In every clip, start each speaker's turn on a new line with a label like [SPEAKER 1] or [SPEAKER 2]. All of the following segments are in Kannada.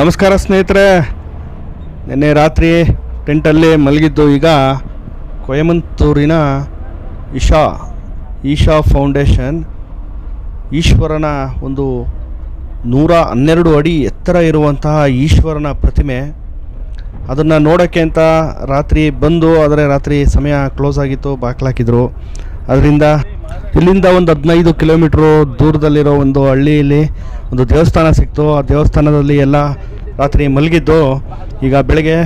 [SPEAKER 1] ನಮಸ್ಕಾರ ಸ್ನೇಹಿತರೆ. ನಿನ್ನೆ ರಾತ್ರಿ ಟೆಂಟಲ್ಲಿ ಮಲಗಿದ್ದು ಈಗ ಕೊಯಮಂತೂರಿನ ಇಶಾ ಈಶಾ ಫೌಂಡೇಶನ್ ಈಶ್ವರನ ಒಂದು ನೂರ ಹನ್ನೆರಡು ಅಡಿ ಎತ್ತರ ಇರುವಂತಹ ಈಶ್ವರನ ಪ್ರತಿಮೆ. ಅದನ್ನು ನೋಡೋಕ್ಕೆ ಅಂತ ರಾತ್ರಿ ಬಂದು, ಆದರೆ ರಾತ್ರಿ ಸಮಯ ಕ್ಲೋಸ್ ಆಗಿತ್ತು, ಬಾಕ್ಲಾಕಿದ್ರು. ಅದರಿಂದ ಇಲ್ಲಿಂದ ಒಂದು ಹದಿನೈದು ಕಿಲೋಮೀಟ್ರು ದೂರದಲ್ಲಿರೋ ಒಂದು ಹಳ್ಳಿಯಲ್ಲಿ ಒಂದು ದೇವಸ್ಥಾನ ಸಿಕ್ತು. ಆ ದೇವಸ್ಥಾನದಲ್ಲಿ ಎಲ್ಲ ರಾತ್ರಿ ಮಲಗಿದ್ದು ಈಗ ಬೆಳಗ್ಗೆ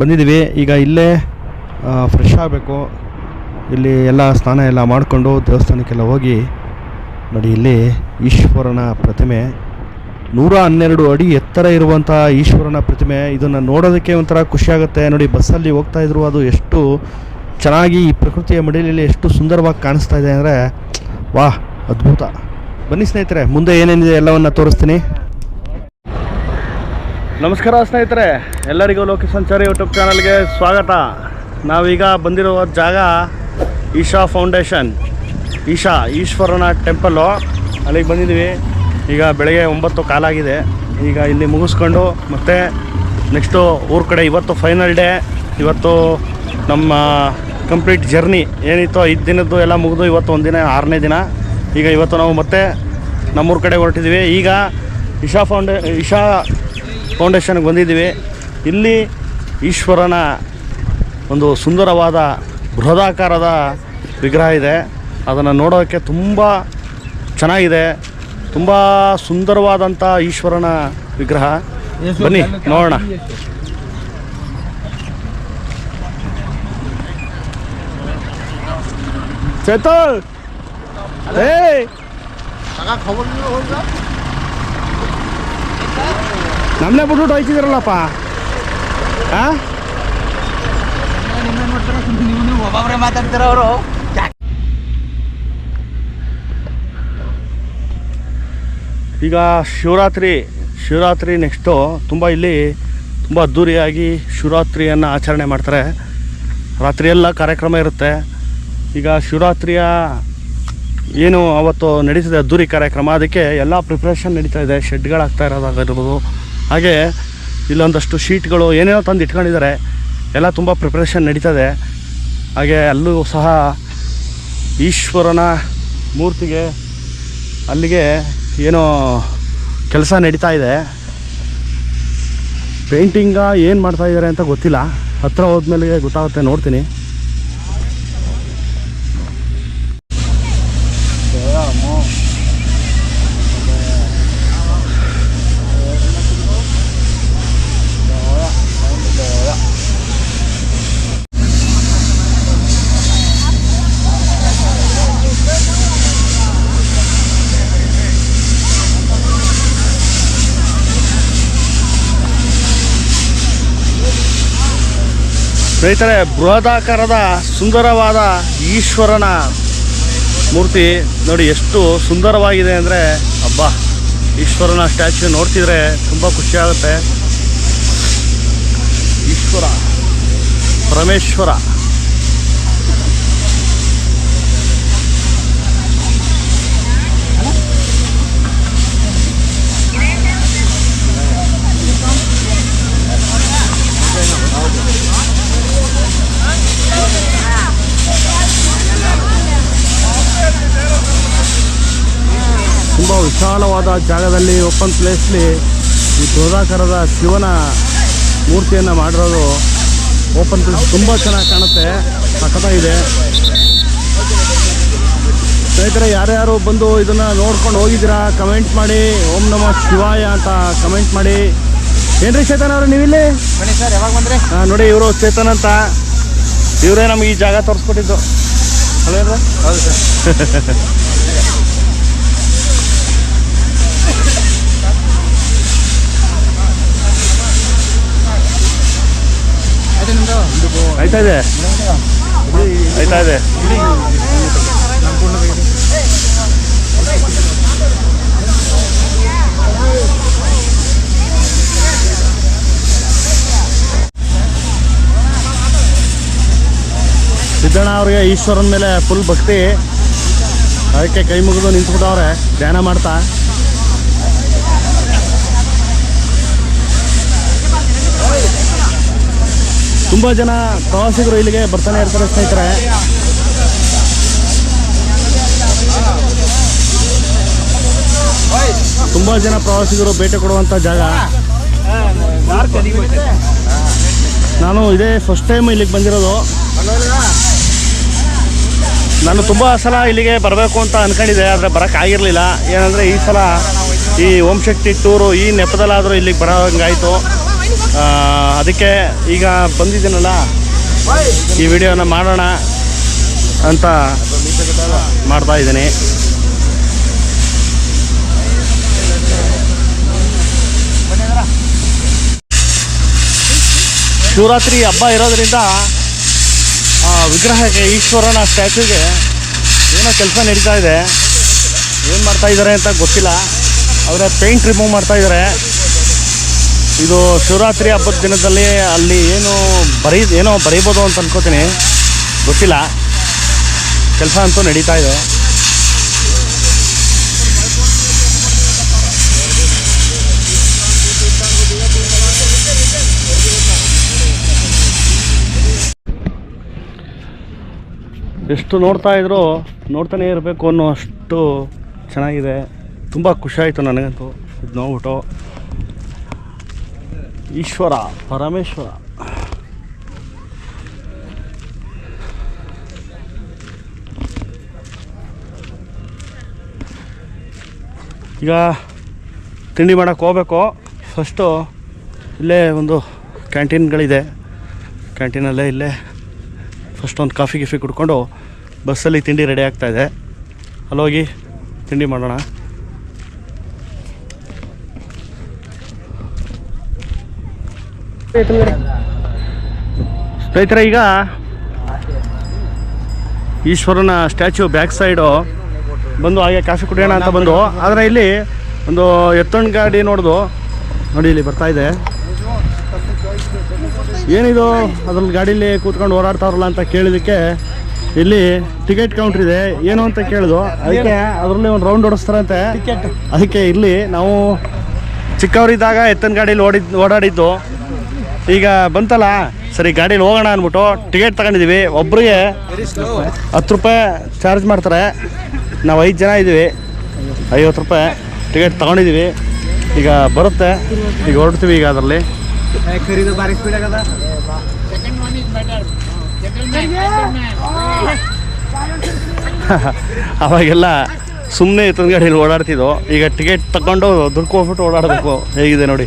[SPEAKER 1] ಬಂದಿದ್ದೀವಿ. ಈಗ ಇಲ್ಲೇ ಫ್ರೆಶ್ ಆಗಬೇಕು. ಇಲ್ಲಿ ಎಲ್ಲ ಸ್ನಾನ ಎಲ್ಲ ಮಾಡಿಕೊಂಡು ದೇವಸ್ಥಾನಕ್ಕೆಲ್ಲ ಹೋಗಿ ನೋಡಿ, ಇಲ್ಲಿ ಈಶ್ವರನ ಪ್ರತಿಮೆ. ನೂರ ಹನ್ನೆರಡು ಅಡಿ ಎತ್ತರ ಇರುವಂಥ ಈಶ್ವರನ ಪ್ರತಿಮೆ. ಇದನ್ನು ನೋಡೋದಕ್ಕೆ ಒಂಥರ ಖುಷಿಯಾಗುತ್ತೆ ನೋಡಿ, ಬಸ್ಸಲ್ಲಿ ಹೋಗ್ತಾ ಇದ್ರು ಅದು ಎಷ್ಟು ಚೆನ್ನಾಗಿ ಈ ಪ್ರಕೃತಿಯ ಮಡಿಲಲ್ಲಿ ಎಷ್ಟು ಸುಂದರವಾಗಿ ಕಾಣಿಸ್ತಾ ಇದೆ ಅಂದರೆ ವಾಹ್ ಅದ್ಭುತ. ಬನ್ನಿ ಸ್ನೇಹಿತರೆ, ಮುಂದೆ ಏನೇನಿದೆ ಎಲ್ಲವನ್ನು ತೋರಿಸ್ತೀನಿ. ನಮಸ್ಕಾರ ಸ್ನೇಹಿತರೆ, ಎಲ್ಲರಿಗೂ ಲೋಕ ಸಂಚಾರಿ ಯೂಟ್ಯೂಬ್ ಚಾನಲ್ಗೆ ಸ್ವಾಗತ. ನಾವೀಗ ಬಂದಿರುವ ಜಾಗ ಈಶಾ ಫೌಂಡೇಶನ್, ಈಶಾ ಈಶ್ವರನ ಟೆಂಪಲ್ಲು ಅಲ್ಲಿಗೆ ಬಂದಿದ್ದೀವಿ. ಈಗ ಬೆಳಗ್ಗೆ ಒಂಬತ್ತು ಕಾಲಾಗಿದೆ. ಈಗ ಇಲ್ಲಿ ಮುಗಿಸ್ಕೊಂಡು ಮತ್ತೆ ನೆಕ್ಸ್ಟು ಊರ ಕಡೆ ಇವತ್ತು ಫೈನಲ್ ಡೇ ಇವತ್ತು ನಮ್ಮ ಕಂಪ್ಲೀಟ್ ಜರ್ನಿ ಏನಿತ್ತು ಐದು ದಿನದ್ದು ಎಲ್ಲ ಮುಗಿದು ಇವತ್ತು ಒಂದಿನ ಆರನೇ ದಿನ. ಈಗ ಇವತ್ತು ನಾವು ಮತ್ತೆ ನಮ್ಮೂರ ಕಡೆ ಹೊರಟಿದ್ದೀವಿ ಈಗ ಇಶಾ ಫೌಂಡೇ, ಇಶಾ ಫೌಂಡೇಶನ್ಗೆ ಬಂದಿದ್ದೀವಿ. ಇಲ್ಲಿ ಈಶ್ವರನ ಒಂದು ಸುಂದರವಾದ ಬೃಹದಾಕಾರದ ವಿಗ್ರಹ ಇದೆ. ಅದನ್ನು ನೋಡೋಕ್ಕೆ ತುಂಬ ಚೆನ್ನಾಗಿದೆ. ತುಂಬ ಸುಂದರವಾದಂಥ ಈಶ್ವರನ ವಿಗ್ರಹ. ಬನ್ನಿ, ನೋಡೋಣ. ಚೇತಲ್ ಏ ನಮ್ಮನೆ ಬಿಟ್ಬಿಟ್ಟು ಹೋಯ್ತಿದ್ದೀರಲ್ಲಪ್ಪ ಹಾಂ
[SPEAKER 2] ಒಬ್ಬೊಬ್ರೆ ಮಾತಾಡ್ತಾರ ಅವರು
[SPEAKER 1] ಈಗ ಶಿವರಾತ್ರಿ ಶಿವರಾತ್ರಿ ನೆಕ್ಸ್ಟು ತುಂಬ ಇಲ್ಲಿ ತುಂಬ ಅದ್ಧೂರಿಯಾಗಿ ಶಿವರಾತ್ರಿಯನ್ನು ಆಚರಣೆ ಮಾಡ್ತಾರೆ. ರಾತ್ರಿಯೆಲ್ಲ ಕಾರ್ಯಕ್ರಮ ಇರುತ್ತೆ. ಈಗ ಶಿವರಾತ್ರಿಯ ಏನು ಅವತ್ತು ನಡೀತಿದೆ ಅದ್ದೂರಿ ಕಾರ್ಯಕ್ರಮ, ಅದಕ್ಕೆ ಎಲ್ಲ ಪ್ರಿಪ್ರೇಷನ್ ನಡೀತಾ ಇದೆ. ಶೆಡ್ಗಳಾಗ್ತಾ ಇರೋದಾಗಿರ್ಬೋದು. ಹಾಗೆ ಇಲ್ಲೊಂದಷ್ಟು ಶೀಟ್ಗಳು ಏನೇನೋ ತಂದು ಇಟ್ಕೊಂಡಿದ್ದಾರೆ. ಎಲ್ಲ ತುಂಬ ಪ್ರಿಪ್ರೇಷನ್ ಇದೆ. ಹಾಗೆ ಅಲ್ಲೂ ಸಹ ಈಶ್ವರನ ಮೂರ್ತಿಗೆ ಅಲ್ಲಿಗೆ ಏನೋ ಕೆಲಸ ನಡೀತಾ ಇದೆ. ಪೇಂಟಿಂಗ ಏನು ಮಾಡ್ತಾ ಇದ್ದಾರೆ ಅಂತ ಗೊತ್ತಿಲ್ಲ. ಹತ್ರ ಹೋದ್ಮೇಲೆ ಗೊತ್ತಾಗುತ್ತೆ, ನೋಡ್ತೀನಿ. ಸ್ನೇಹಿತರೆ, ಬೃಹದಾಕಾರದ ಸುಂದರವಾದ ಈಶ್ವರನ ಮೂರ್ತಿ ನೋಡಿ ಎಷ್ಟು ಸುಂದರವಾಗಿದೆ ಅಂದರೆ, ಅಬ್ಬಾ, ಈಶ್ವರನ ಸ್ಟ್ಯಾಚ್ಯೂ ನೋಡ್ತಿದ್ರೆ ತುಂಬ ಖುಷಿಯಾಗುತ್ತೆ ಈಶ್ವರ, ಪರಮೇಶ್ವರ. ತುಂಬ ವಿಶಾಲವಾದ ಜಾಗದಲ್ಲಿ ಓಪನ್ ಪ್ಲೇಸ್ಲಿ ಈ ಬೃಹದಾಕಾರದ ಶಿವನ ಮೂರ್ತಿಯನ್ನು ಮಾಡಿರೋದು ಓಪನ್ ಪ್ಲೇಸ್ ತುಂಬ ಚೆನ್ನಾಗಿ ಕಾಣುತ್ತೆ. ಸಖತ್ತಾಗಿದೆ ಸ್ನೇಹಿತರೆ ಯಾರ್ಯಾರು ಬಂದು ಇದನ್ನು ನೋಡ್ಕೊಂಡು ಹೋಗಿದ್ದೀರಾ ಕಮೆಂಟ್ ಮಾಡಿ ಓಂ ನಮ ಶಿವಾಯ ಅಂತ ಕಮೆಂಟ್ ಮಾಡಿ. ಏನ್ರಿ ಚೇತನ್ ಅವರು ನೀವಿಲ್ಲಿ?
[SPEAKER 2] ಬನ್ನಿ ಸರ್ ಯಾವಾಗ ಬಂದ್ರಿ?
[SPEAKER 1] ಹಾಂ ನೋಡಿ ಇವರು ಚೇತನ್ ಅಂತ. ಇವರೇ ನಮ್ಗೆ ಈ ಜಾಗ ತೋರಿಸ್ಕೊಟ್ಟಿದ್ದು. ಹಲೋ
[SPEAKER 2] ಹೌದು ಸರ್ ಆಯ್ತು ನಿಮ್ದು
[SPEAKER 1] ಆಯ್ತಾ ಇದೆ? ಆಯ್ತಾ ಇದೆ? ಸಿದ್ದಣ್ಣ ಅವ್ರಿಗೆ ಈಶ್ವರನ ಮೇಲೆ ಫುಲ್ ಭಕ್ತಿ. ಅದಕ್ಕೆ ಕೈ ಮುಗಿದು ನಿಂತ್ಬಿಟ್ಟವ್ರೆ. ಧ್ಯಾನ ಮಾಡ್ತಾ. ತುಂಬ ಜನ ಪ್ರವಾಸಿಗರು ಇಲ್ಲಿಗೆ ಬರ್ತಾನೆ ಇರ್ತಾರೆ, ಸ್ನೇಹಿತರೆ. ತುಂಬ ಜನ ಪ್ರವಾಸಿಗರು ಭೇಟಿ ಕೊಡುವಂಥ ಜಾಗ. ನಾನು ಇದೇ ಫಸ್ಟ್ ಟೈಮ್ ಇಲ್ಲಿಗೆ ಬಂದಿರೋದು. ನಾನು ತುಂಬ ಸಲ ಇಲ್ಲಿಗೆ ಬರಬೇಕು ಅಂತ ಅಂದ್ಕೊಂಡಿದ್ದೆ ಆದರೆ ಬರೋಕ್ಕಾಗಿರಲಿಲ್ಲ ಏನಂದರೆ ಈ ಸಲ ಈ ಓಂ ಶಕ್ತಿ ಟೂರು ಈ ನೆಪದಲ್ಲಾದರೂ ಇಲ್ಲಿಗೆ ಬರೋಂಗಾಯಿತು. ಅದಕ್ಕೆ ಈಗ ಬಂದಿದ್ದೀನಲ್ಲ, ಈ ವಿಡಿಯೋನ ಮಾಡೋಣ ಅಂತ ಮಾಡ್ತಾ ಇದ್ದೀನಿ. ಶಿವರಾತ್ರಿ ಹಬ್ಬ ಇರೋದ್ರಿಂದ ವಿಗ್ರಹಕ್ಕೆ, ಈಶ್ವರನ ಸ್ಟ್ಯಾಚ್ಯೂಗೆ ಏನೋ ಕೆಲಸ ನಡೀತಾ ಇದೆ. ಏನು ಮಾಡ್ತಾ ಇದ್ದಾರೆ ಅಂತ ಗೊತ್ತಿಲ್ಲ. ಅವರ ಪೇಂಟ್ ರಿಮೂವ್ ಮಾಡ್ತಾ ಇದ್ದಾರೆ ಇದು ಶಿವರಾತ್ರಿ ಹಬ್ಬದ ದಿನದಲ್ಲಿ ಅಲ್ಲಿ ಏನು ಬರೀ ಏನೋ ಬರೀಬೋದು ಅಂತ ಅನ್ಕೋತೀನಿ. ಗೊತ್ತಿಲ್ಲ. ಕೆಲಸ ಅಂತೂ ನಡೀತಾ ಇದೆ. ಎಷ್ಟು ನೋಡ್ತಾ ಇದ್ರು ನೋಡ್ತಾನೆ ಇರಬೇಕು ಅನ್ನೋ ಅಷ್ಟು ಚೆನ್ನಾಗಿದೆ. ತುಂಬ ಖುಷಿ ಆಯಿತು ನನಗಂತೂ. ಇದು ನೋಡ್ಬಿಟ್ಟು ಈಶ್ವರ, ಪರಮೇಶ್ವರ. ಈಗ ತಿಂಡಿ ಮಾಡೋಕ್ಕೆ ಹೋಗ್ಬೇಕು. ಫಸ್ಟು ಇಲ್ಲೇ ಒಂದು ಕ್ಯಾಂಟೀನ್ಗಳಿದೆ ಕ್ಯಾಂಟೀನಲ್ಲೇ ಇಲ್ಲೇ ಫಸ್ಟ್ ಒಂದು ಕಾಫಿ, ಗಿಫಿ ಕುಡ್ಕೊಂಡು ಬಸ್ಸಲ್ಲಿ ತಿಂಡಿ ರೆಡಿ ಆಗ್ತಾಯಿದೆ ಅಲ್ಲೋಗಿ ತಿಂಡಿ ಮಾಡೋಣ. ಸ್ನೇಹಿತರೆ ಈಗ ಈಶ್ವರನ ಸ್ಟ್ಯಾಚ್ಯೂ ಬ್ಯಾಕ್ ಸೈಡು ಬಂದು ಹಾಗೆ ಕಾಫಿ ಕುಡಿಯೋಣ ಅಂತ ಬಂದು. ಆದರೆ ಇಲ್ಲಿ ಒಂದು ಎತ್ತೊಂದು ಗಾಡಿ ನೋಡ್ದು. ನೋಡಿ ಇಲ್ಲಿ ಬರ್ತಾ ಇದೆ. ಏನಿದು? ಅದ್ರಲ್ಲಿ ಗಾಡೀಲಿ ಕೂತ್ಕೊಂಡು ಓಡಾಡ್ತಾವ್ರಲ್ಲ ಅಂತ ಕೇಳಿದಕ್ಕೆ ಇಲ್ಲಿ ಟಿಕೆಟ್ ಕೌಂಟ್ರ್ ಇದೆ. ಏನು ಅಂತ ಕೇಳಿದ್ರು ಅದಕ್ಕೆ ಅದರಲ್ಲಿ ಒಂದು ರೌಂಡ್ ಓಡಿಸ್ತಾರಂತೆ. ಅದಕ್ಕೆ ಇಲ್ಲಿ ನಾವು ಚಿಕ್ಕವರಿದ್ದಾಗ ಎತ್ತನ ಗಾಡೀಲಿ ಓಡಿದ್ ಓಡಾಡಿದ್ದು. ಈಗ ಬಂತಲ್ಲ? ಸರಿ, ಗಾಡೀಲಿ ಹೋಗೋಣ ಅಂದ್ಬಿಟ್ಟು ಟಿಕೆಟ್ ತಗೊಂಡಿದ್ದೀವಿ ಒಬ್ಬರಿಗೆ ಹತ್ತು ರೂಪಾಯಿ ಚಾರ್ಜ್ ಮಾಡ್ತಾರೆ. ನಾವು ಐದು ಜನ ಇದ್ದೀವಿ ಐವತ್ತು ರೂಪಾಯಿ ಟಿಕೆಟ್ ತಗೊಂಡಿದ್ದೀವಿ ಈಗ ಬರುತ್ತೆ. ಈಗ ಹೊರಡ್ತೀವಿ ಈಗ ಅದರಲ್ಲಿ. ಅವಾಗೆಲ್ಲ ಸುಮ್ಮನೆ ಇತ್ತು ಗಾಡಿಯಲ್ಲಿ ಓಡಾಡ್ತಿದ್ದೋ ಈಗ ಟಿಕೆಟ್ ತಗೊಂಡು ದುಡ್ಡು ಹೋಗ್ಬಿಟ್ಟು ಓಡಾಡಬೇಕು. ಹೇಗಿದೆ ನೋಡಿ.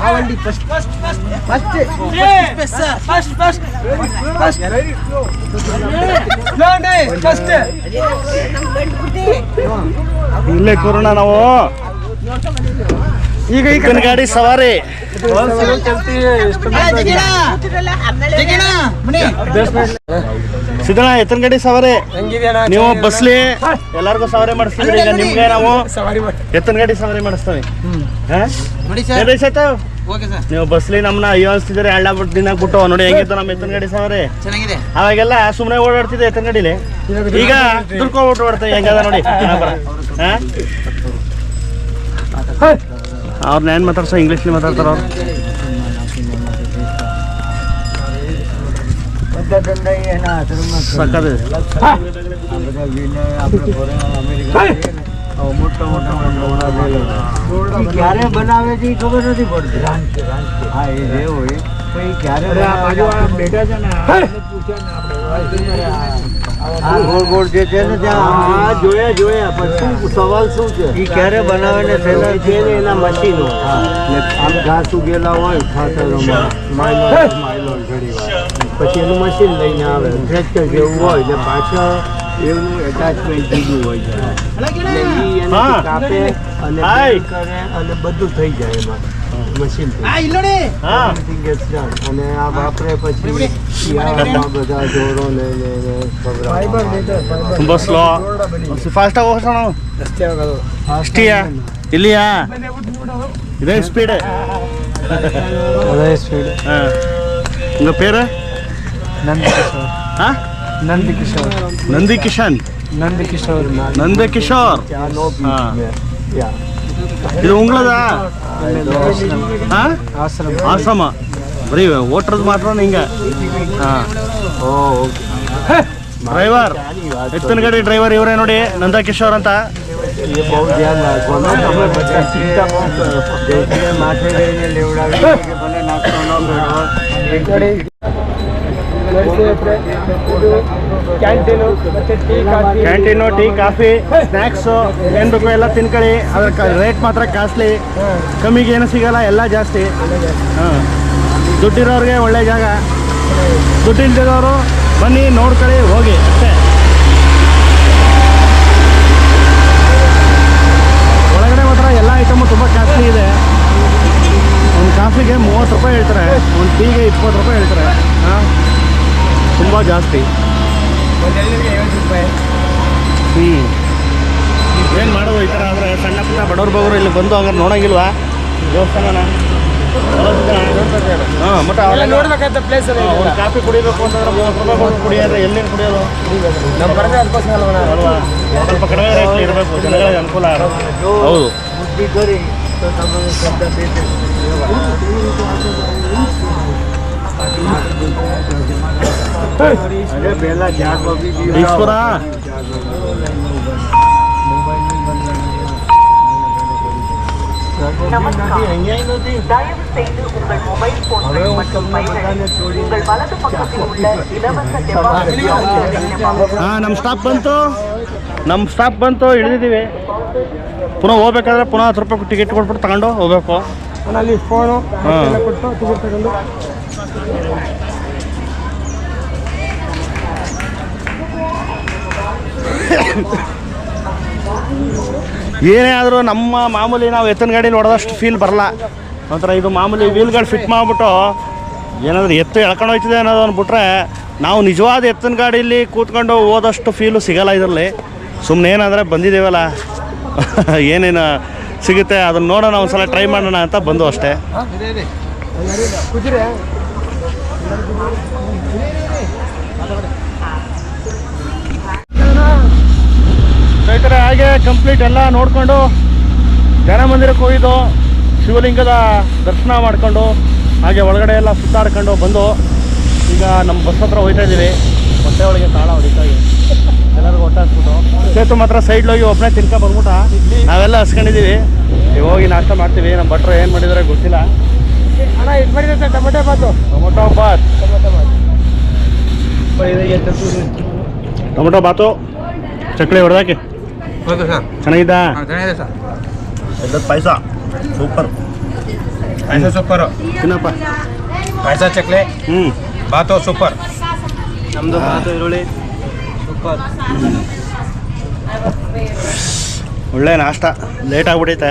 [SPEAKER 2] ಆ first first first first first first first first
[SPEAKER 1] ಇಲ್ಲೇ ಕೂರೋಣ ನಾವು.
[SPEAKER 2] ಈಗ ಈ
[SPEAKER 1] ಎತ್ತಿನ ಗಾಡಿ ಸವಾರಿ. ಸಿದ್ದಣ್ಣ ಎತ್ತನ ಗಾಡಿ ಸವಾರಿ ನೀವು ಬಸ್ಲಿ ಎಲ್ಲರಿಗೂ ಸವಾರಿ ಮಾಡಿಸ್ತೀವಿ ಈಗ ನಿಮ್ಗೆ ನಾವು ಎತ್ತನ ಗಾಡಿ ಸವಾರಿ ಮಾಡಿಸ್ತೀವಿ. ನೀವು ಬಸ್ಲಿ ನಮ್ಮನ್ನ ಅಯ್ಯೋ ಅನ್ಸ್ತಿದ್ರೆ ಹಳ್ಳ ದಿನ ಬಿಟ್ಟು ನೋಡಿ ಹೆಂಗಿತ್ತು ನಮ್ಮ ಎತ್ತನ ಗಾಡಿ ಸವಾರಿ ಅವಾಗೆಲ್ಲ ಸುಮ್ಮನೆ ಓಡಾಡ್ತಿದ್ದೆ ಎತ್ತನ ಈಗ ಈಗ ದುಡ್ಕೊಬಿಟ್ಟು ಓಡ್ತಾರೆ ಹೆಂಗದ ನೋಡಿ. ಅವ್ರನ್ನ ಏನ್ ಮಾತಾಡ್ಸೋ ಇಂಗ್ಲೀಷ್ಲಿ ಮಾತಾಡ್ತಾರ ಅವ್ರು.
[SPEAKER 3] ક્યારે બનાવે છે ગોળ ગોળ છે ને ત્યાં જોયા જોયા પણ સવાલ શું છે એ ક્યારે બનાવે ને તેના છે ને એના મશીનો. આમ ઘાસ ઉગેલા હોય ખાતર પછી એનું મશીન લઈને આવે ટ્રેક્ટર જેવું હોય ને પાછળ એનું એટાચમેન્ટ જુદું હોય છે એટલે ઈ એને
[SPEAKER 1] હા.
[SPEAKER 3] કાપે અને
[SPEAKER 1] હાય.
[SPEAKER 3] blend કરે અને બધું થઈ જાય એમાં મશીન
[SPEAKER 2] આ ઇલ્લોડે
[SPEAKER 1] હા
[SPEAKER 3] અને આ વાપરે પછી શિયાળામાં બધા જોરો ને ને ને ખવડાવવામાં.
[SPEAKER 1] ತುಂಬ ಸ್ಲೋ ಫಾಸ್ಟಾಗಿ ಹೋಗೋಣ ಅಷ್ಟಿಯಾ ಇಲ್ಲಿಯಾ ಇದೇ ಸ್ಪೀಡ್ ಹಾಂ ಉಂಗ ಪೇರು ಹಾಂ? ನಂದಿಕಿಶೋರ್.
[SPEAKER 3] ನಂದಿಕಿಶನ್. ನಂದಿಕಿಶೋರ್. ನಂದಕಿಶೋರ್.
[SPEAKER 1] ಇದು ಉಂಗ್ಳದ?
[SPEAKER 2] ಆಶ್ರಮ.
[SPEAKER 1] ಬರೀ ಓಟ್ರದ್ದು ಮಾತ್ರ ಹಿಂಗ ಹಾಂ.
[SPEAKER 3] ಓ
[SPEAKER 1] ಡ್ರೈವರ್. ಎತ್ತಿನ ಗಾಡಿ ಡ್ರೈವರ್ ಇವರೇ ನೋಡಿ ನಂದ ಕಿಶೋರ್ ಅಂತ
[SPEAKER 2] ಕ್ಯಾಂಟೀನು ಮತ್ತೆ tea coffee.
[SPEAKER 1] Canteen tea coffee snacks ಏನು ಬೇಕು ಎಲ್ಲ ತಿನ್ಕೊಳ್ಳಿ. ಅದ್ರ ರೇಟ್ ಮಾತ್ರ ಕಾಸ್ಟ್ಲಿ. ಕಮ್ಮಿಗೆ ಏನು ಸಿಗಲ್ಲ ಎಲ್ಲ ಜಾಸ್ತಿ. ಹಾಂ. ದುಡ್ಡಿರೋರಿಗೆ ಒಳ್ಳೆ ಜಾಗ. ದುಡ್ಡಿಲ್ದಿರೋರು ಬನ್ನಿ ನೋಡ್ಕೊಳ್ಳಿ ಹೋಗಿ ಅಷ್ಟೇ ಒಳಗಡೆ ಮಾತ್ರ ಎಲ್ಲ ಐಟಮು ತುಂಬ ಕಾಸ್ಟ್ಲಿ ಇದೆ ಒಂದು ಕಾಫಿಗೆ ಮೂವತ್ತು ರೂಪಾಯಿ ಹೇಳ್ತಾರೆ ಒಂದು ಟೀಗೆ ಇಪ್ಪತ್ತು ರೂಪಾಯಿ ಹೇಳ್ತಾರೆ ಹಾಂ ತುಂಬಾ ಜಾಸ್ತಿ ಹ್ಞೂ ಏನು ಮಾಡೋದು ಈ ಥರ ಆದರೆ ಸಣ್ಣ ಪುಟ್ಟ ಬಡವ್ರ ಬಗ್ರು ಇಲ್ಲಿ ಬಂದು ಹಂಗಾರೆ
[SPEAKER 2] ನೋಡೋಂಗಿಲ್ಲವಾ
[SPEAKER 1] ದೇವಸ್ಥಾನ
[SPEAKER 2] ನೋಡ್ಬೇಕಾಯ್ತ ಪ್ಲೇಸ್
[SPEAKER 1] ಕಾಫಿ ಕುಡಿಬೇಕು ಅಂತಂದ್ರೆ ಕುಡಿಯೋದು? ಸ್ವಲ್ಪ ಕಡಿಮೆ ಇರಬೇಕು ಜನಗಳಿಗೆ ಅನುಕೂಲ ಹೌದು. ಈಶ್ವರ. தயவுசெய்து ಸ್ಟಾಪ್ ಬಂತು. ನಮ್ ಸ್ಟಾಪ್ ಬಂತು ಹಿಡಿದಿದ್ದೀವಿ ಪುನಃ ಹೋಗ್ಬೇಕಾದ್ರೆ ಪುನಃ ಹತ್ತು ರೂಪಾಯಿ ಟಿಕೆಟ್ ಕೊಟ್ಬಿಟ್ಟು ತಗೊಂಡು ಹೋಗ್ಬೇಕು.
[SPEAKER 2] ಫೋನು ಕೊಟ್ಟು
[SPEAKER 1] ಏನೇ ಆದರೂ ನಮ್ಮ ಮಾಮೂಲಿ ನಾವು ಎತ್ತಿನ ಗಾಡಿ ನೋಡೋದಷ್ಟು ಫೀಲ್ ಬರಲ್ಲ. ಒಂಥರ ಇದು ಮಾಮೂಲಿ ವೀಲ್ಗಳು ಫಿಟ್ ಮಾಡಿಬಿಟ್ಟು ಏನಾದರೂ ಎತ್ತು ಎಳ್ಕೊಂಡು ಹೋಯ್ತಿದೆ ಅನ್ನೋದು ಅಂದ್ಬಿಟ್ರೆ ನಾವು ನಿಜವಾದ ಎತ್ತಿನ ಗಾಡೀಲಿ ಕೂತ್ಕೊಂಡು ಹೋದಷ್ಟು ಫೀಲು ಸಿಗಲ್ಲ ಇದರಲ್ಲಿ. ಸುಮ್ಮನೆ ಏನಂದರೆ ಬಂದಿದ್ದೀವಲ್ಲ ಏನೇನು ಸಿಗುತ್ತೆ ಅದನ್ನು ನೋಡೋಣ ಒಂದ್ಸಲ ಟ್ರೈ ಮಾಡೋಣ ಅಂತ ಬಂದು ಅಷ್ಟೇ. ಸ್ನೇಹಿತರೆ ಹಾಗೆ ಕಂಪ್ಲೀಟ್ ಎಲ್ಲ ನೋಡಿಕೊಂಡು ಜನ ಮಂದಿರಕ್ಕೆ ಹೋಗಿದ್ದು ಶಿವಲಿಂಗದ ದರ್ಶನ ಮಾಡ್ಕೊಂಡು ಹಾಗೆ ಒಳಗಡೆ ಎಲ್ಲ ಸುತ್ತಾಡ್ಕೊಂಡು ಬಂದು ಈಗ ನಮ್ಮ ಬಸ್ ಹತ್ರ ಹೋಗ್ತಾ ಇದ್ದೀವಿ. ಹೊಟ್ಟೆ ಒಳಗೆ ತಾಳ ಹೊಡಿತಾ ಎಲ್ಲರಿಗೂ ಹೊಟ್ಟೆ ಹಸ್ಬಿಟ್ಟು ಸೇತು ಮಾತ್ರ ಸೈಡ್ಲೋಗಿ ಒಬ್ಬನೇ ತಿನ್ಕೊ ಬಂದ್ಬಿಟ್ಟ. ನಾವೆಲ್ಲ ಹಸ್ಕೊಂಡಿದ್ದೀವಿ. ಹೋಗಿ ನಾಷ್ಟ ಮಾಡ್ತೀವಿ. ನಮ್ಮ ಭಟ್ರು ಏನು ಮಾಡಿದಾರೆ ಗೊತ್ತಿಲ್ಲ.
[SPEAKER 2] ಅಣ್ಣ ಇದು ಮಾಡಿದ್ರೆ tomato bath
[SPEAKER 1] tomato bath.
[SPEAKER 2] Tomato bath.
[SPEAKER 1] Tomato bath. Chakli ಹೊಡೆದಾಕಿ.
[SPEAKER 2] Okay sir.
[SPEAKER 1] ಚೆನ್ನಾಗಿದ್ದ?
[SPEAKER 2] ಚೆನ್ನಾಗಿದೆ ಸರ್.
[SPEAKER 1] ಎಲ್ಲದ ಪಾಯಸ. ಸೂಪರ್.
[SPEAKER 2] ಪಾಯಸ ಸೂಪರು.
[SPEAKER 1] ಏನಪ್ಪ
[SPEAKER 2] ಪಾಯಸ ಚಕ್ಲಿ
[SPEAKER 1] ಹ್ಞೂ
[SPEAKER 2] ಬಾತು ಸೂಪರ್.
[SPEAKER 3] ನಮ್ಮದು ಬಾತು ಈರುಳ್ಳಿ. ಸೂಪರ್.
[SPEAKER 1] ಒಳ್ಳೆ ನಾಷ್ಟ. ಲೇಟ್ ಆಗ್ಬಿಟ್ಟೈತೆ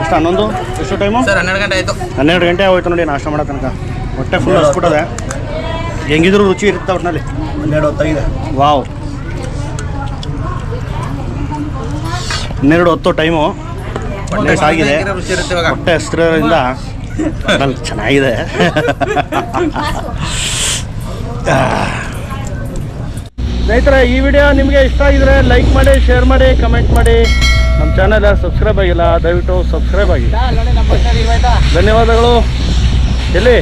[SPEAKER 1] ಎಷ್ಟು ಹನ್ನೊಂದು? ಎಷ್ಟು ಟೈಮು
[SPEAKER 2] ಸರ್ ಹನ್ನೆರಡು ಗಂಟೆ ಆಯಿತು.
[SPEAKER 1] ಹನ್ನೆರಡು ಗಂಟೆ ಆಗೋಯ್ತು ನೋಡಿ ನಾಷ್ಟ ಮಾಡೋ ತನಕ. ಹೊಟ್ಟೆ ಫುಲ್ ಹಸ್ಬಿಟ್ಟದೆ. ಹೆಂಗಿದ್ರು ರುಚಿ ಇರುತ್ತೆ ಒಟ್ಟಿನಲ್ಲಿ ಹನ್ನೆರಡು ಹೊತ್ತಾಗಿದೆ. ವಾವ್. ಹನ್ನೆರಡು ಹೊತ್ತು ಟೈಮು ಆಗಿದೆ. ಹೊಟ್ಟೆ ಹಸಿರೋದ್ರಿಂದ ಅಲ್ಲಿ ಚೆನ್ನಾಗಿದೆ. ಸ್ನೇಹಿತರೆ ಈ ವಿಡಿಯೋ ನಿಮಗೆ ಇಷ್ಟ ಆಗಿದ್ರೆ ಲೈಕ್ ಮಾಡಿ ಶೇರ್ ಮಾಡಿ ಕಮೆಂಟ್ ಮಾಡಿ. ನಮ್ಮ ಚಾನಲ್ ಸಬ್ಸ್ಕ್ರೈಬ್ ಆಗಿಲ್ಲ ದಯವಿಟ್ಟು ಸಬ್ಸ್ಕ್ರೈಬ್ ಆಗಿ. ಧನ್ಯವಾದಗಳು. ಎಲ್ಲಿ?